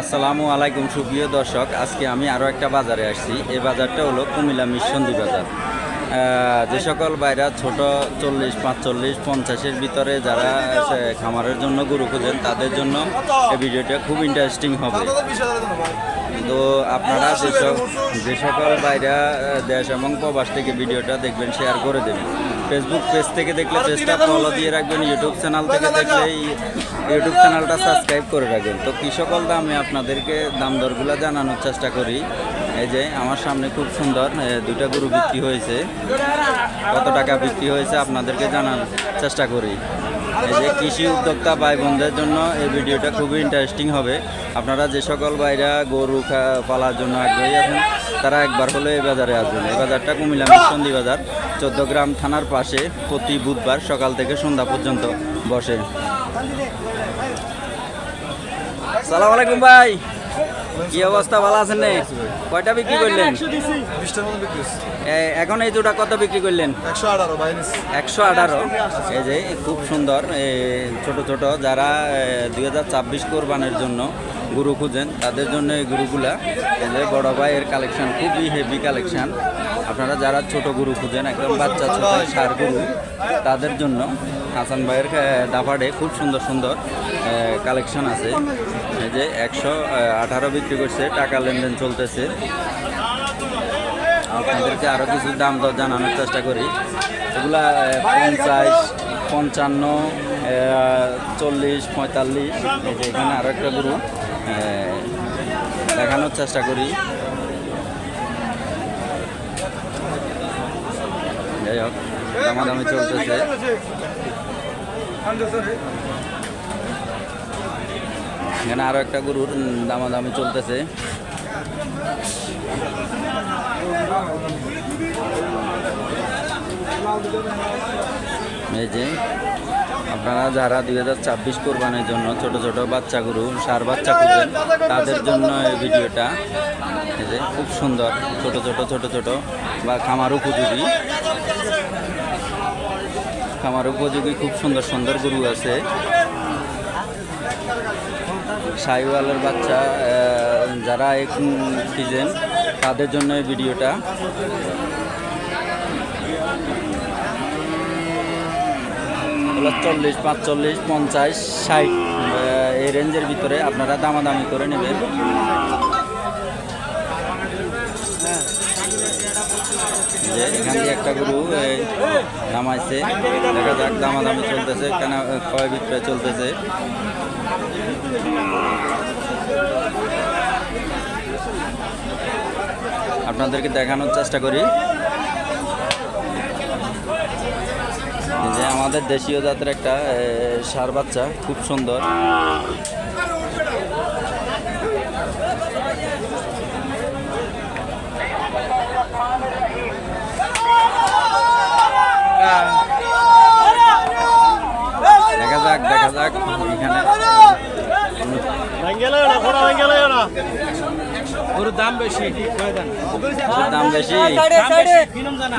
আসসালামু আলাইকুম, সুপ্রিয় দর্শক। আজকে আমি আরও একটা বাজারে আসছি। এই বাজারটা হলো কুমিল্লা মিশন্দি বাজার। যে সকল বাইরা ছোট চল্লিশ, পাঁচচল্লিশ, পঞ্চাশের ভিতরে যারা খামারের জন্য গরু খুঁজেন, তাদের জন্য এই ভিডিওটা খুব ইন্টারেস্টিং হবে। তো আপনারা যেসব যে সকল বাইরা দেশ এবং প্রবাস থেকে ভিডিওটা দেখবেন শেয়ার করে দেবেন। ফেসবুক পেজ থেকে দেখলে পেজটা ফলো দিয়ে রাখবেন ইউটিউব চ্যানেল থেকে দেখলে এই- ইউটিউব চ্যানেলটা সাবস্ক্রাইব করে রাখবেন। তো কী সকল দামে আপনাদেরকে দাম দরগুলো জানানোর চেষ্টা করি এই যে আমার সামনে খুব সুন্দর দুইটা গরু বিক্রি হয়েছে। কত টাকা বিক্রি হয়েছে আপনাদেরকে জানার চেষ্টা করি। এই যে কৃষি উদ্যোক্তা ভাই বোনদের জন্য এই ভিডিওটা খুবই ইন্টারেস্টিং হবে। আপনারা যে সকল ভাইরা গরু পালার জন্য আগ্রহী আছেন, তারা একবার হলে এই বাজারে আসবেন। এই বাজারটা কুমিল্লা মিশন্দি বাজার, চোদ্দ গ্রাম থানার পাশে প্রতি বুধবার সকাল থেকে সন্ধ্যা পর্যন্ত বসে। সালাম আলাইকুম ভাই। কি অবস্থা? ভালো আছেন নে? কয়টা বিক্রি করলেন? এখন এই জুটা কত বিক্রি করলেন? একশো আঠারো একশো আঠারো। এই যে খুব সুন্দর। ছোট ছোট যারা দুই হাজার ছাব্বিশ কোরবানের জন্য গুরু খুঁজেন, তাদের জন্য এই গুরুগুলা, এই যে বড় ভাইয়ের কালেকশন খুবই হেভি কালেকশন আপনারা যারা ছোট গুরু খুঁজেন, একদম বাচ্চা ছোট, সার গুরু, তাদের জন্য হাসান ভাইয়ের দাফাডে খুব সুন্দর সুন্দর কালেকশন আছে। এই যে একশো আঠারো বিক্রি করছে, টাকা লেনদেন চলতেছে। আপনাদেরকে আরও কিছু দাম দর জানানোর চেষ্টা করি। এগুলা পঞ্চাশ, পঞ্চান্ন চল্লিশ, পঁয়তাল্লিশ এখানে আরও একটা গরু। দেখানোর চেষ্টা করি। যাই হোক, দামাদামি চলতেছে। এখানে আরও একটা গরুর দামাদামি চলতেছে। এই যে আপনারা যারা দুই হাজার ছাব্বিশ কোরবানের জন্য ছোট ছোট বাচ্চা গরু, সার বাচ্চা খুঁজেন, তাদের জন্য এই ভিডিওটা যে খুব সুন্দর, ছোট ছোট ছোট ছোট বা খামার উপযোগী। খামার উপযোগী, খুব সুন্দর সুন্দর গরু আছে। সাইওয়ালের বাচ্চা যারা এক খুঁজেন, তাদের জন্য এই ভিডিওটা। হলো চল্লিশ, পাঁচচল্লিশ, পঞ্চাশ, ষাট এই রেঞ্জের ভিতরে আপনারা দামাদামি করে নেবেন। যে এখান দিয়ে একটা গরু নামাইছে। দেখা যাক দামাদামি চলতেছে কেন ক্ষয় বিক্রয় চলতেছে। আপনাদেরকে দেখানোর চেষ্টা করি এই যে আমাদের দেশীয় জাতের একটা এ, ষাঁড় বাচ্চা খুব সুন্দর। দেখা যাক দেখা যাক এখানে। দাম বেশি দাম বেশি।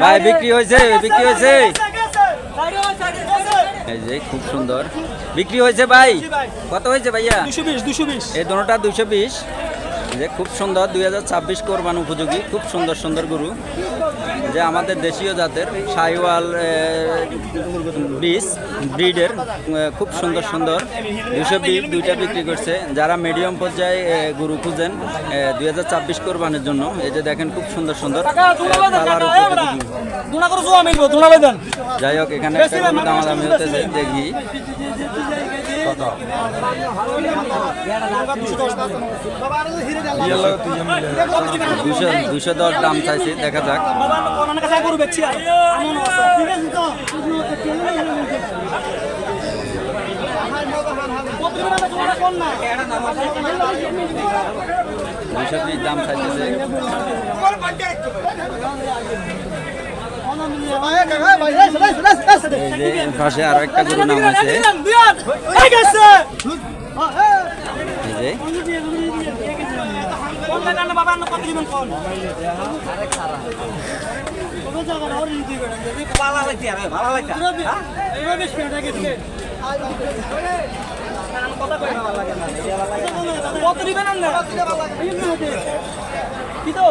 ভাই বিক্রি হয়েছে বিক্রি হয়েছে। এই যে খুব সুন্দর। বিক্রি হয়েছে ভাই? কত হয়েছে ভাইয়া? দুশো বিশ দুশো বিশ। এই দোনোটা দুশো বিশ। যে খুব সুন্দর দুই হাজার ছাব্বিশ কোরবান উপযোগী খুব সুন্দর সুন্দর গরু। যে আমাদের দেশীয় জাতের সাইওয়াল বিষ ব্রিডের খুব সুন্দর সুন্দর। দুশো বিশ দুইটা বিক্রি করছে। যারা মিডিয়াম পর্যায়ে গরু খুঁজেন দুই হাজার ছাব্বিশ কোরবানের জন্য এই যে দেখেন খুব সুন্দর সুন্দর যাই হোক এখানে দামাদামি হতেছে দেখি। দুশো দুশো দাম চাইছে দেখা যাক দুশো দাম চাইতেছে পাশে আরও একটা গরু নাম আছে ভালো লাগছে ভালো লাগছে কত দিবেন না কি তো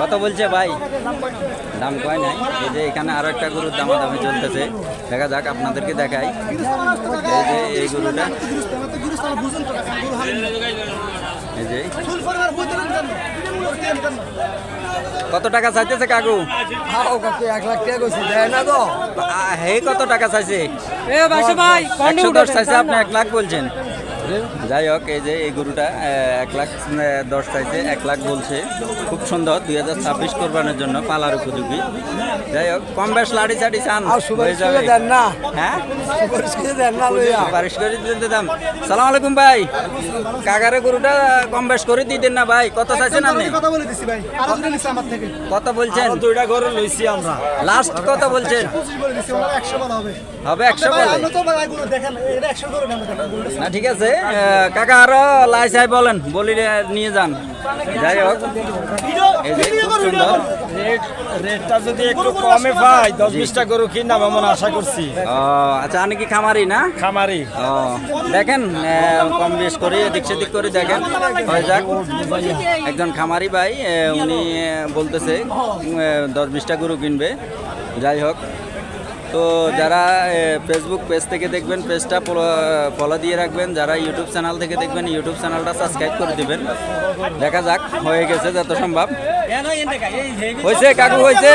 কত বলছে ভাই? দাম কয় নাই? এই যে এখানে আরও একটা গরুর দামাদামি চলতেছে। দেখা যাক আপনাদেরকে দেখাই। এই যে এই গরুটা। এই যে। কত টাকা চাইতেছে কাকু? এক লাখ টাকা কইছি দেয় না তো হে কত টাকা একশো দশ চাইছে আপনি এক লাখ বলছেন। যাই হোক এই যে এই গরুটা এক লাখ দশ চাইছে এক লাখ বলছে। খুব সুন্দর দুই হাজার ছাব্বিশ কোরবানের জন্য পালার উপযোগী। যাই হোক কম বেশ লাড়ি চাড়ি চান। সুপারিশ করে দেন না। হ্যাঁ? সুপারিশ করে দিতে দাম। সালাম আলাইকুম ভাই। কাকারে গরুটা কম বেশ করে দিতেন না ভাই। কত চাইছেন আপনি? কথা বলে দিছি ভাই। আরও দুটো নিচ্ছে আমার থেকে। কত বলছেন? দুইটা গরু লইছি আমরা। লাস্ট কত বলছেন? হবে। হবে একশো ভাই বলে। না ঠিক আছে। কাকা আরও লাই চাই বলেন বলি নিয়ে যান। যাই হোক। রেটটা যদি একটু কমে পাই দশ বিশটা গরু কিনলাম এমন আশা করছি। আচ্ছা আপনি কি খামারি না? খামারি। ও দেখেন কম বেশ করে এদিক সেদিক করে দেখেন। হয়ে যাক। একজন খামারি ভাই উনি বলতেছে দশ বিশটা গরু কিনবে। যাই হোক। তো যারা ফেসবুক পেজ থেকে দেখবেন পেজটা ফলো দিয়ে রাখবেন। যারা ইউটিউব চ্যানেল থেকে দেখবেন ইউটিউব চ্যানেলটা সাবস্ক্রাইব করে দিবেন। দেখা যাক, হয়ে গেছে যত সম্ভব। হয়েছে কাকু হয়েছে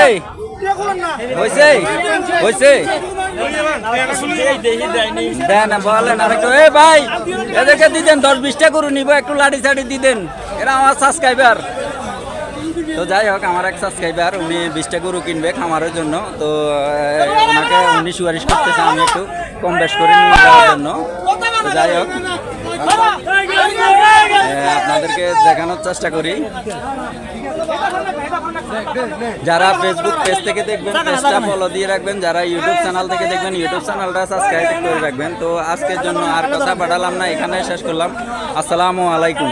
এ, ভাই, এদেরকে দিতেন, দশ বিশটা গরু নিব, একটু লাড়ি সাড়ি দিতেন। এরা আমার সাবস্ক্রাইবার তো যাই হোক আমার এক সাবস্ক্রাইবার উনি বিশটা গরু কিনবে খামারের জন্য। তো ওনাকে উনি সুপারিশ করতেছে আমি একটু কম বেশ করে নিয়ে যাওয়ার জন্য। তো যাই হোক আপনাদেরকে দেখানোর চেষ্টা করি। যারা ফেসবুক পেজ থেকে দেখবেন পেজটা ফলো দিয়ে রাখবেন যারা ইউটিউব চ্যানেল থেকে দেখবেন ইউটিউব চ্যানেলটা সাবস্ক্রাইব করে রাখবেন। তো আজকের জন্য আর কথা বাড়ালাম না এখানে শেষ করলাম। আসসালামু আলাইকুম।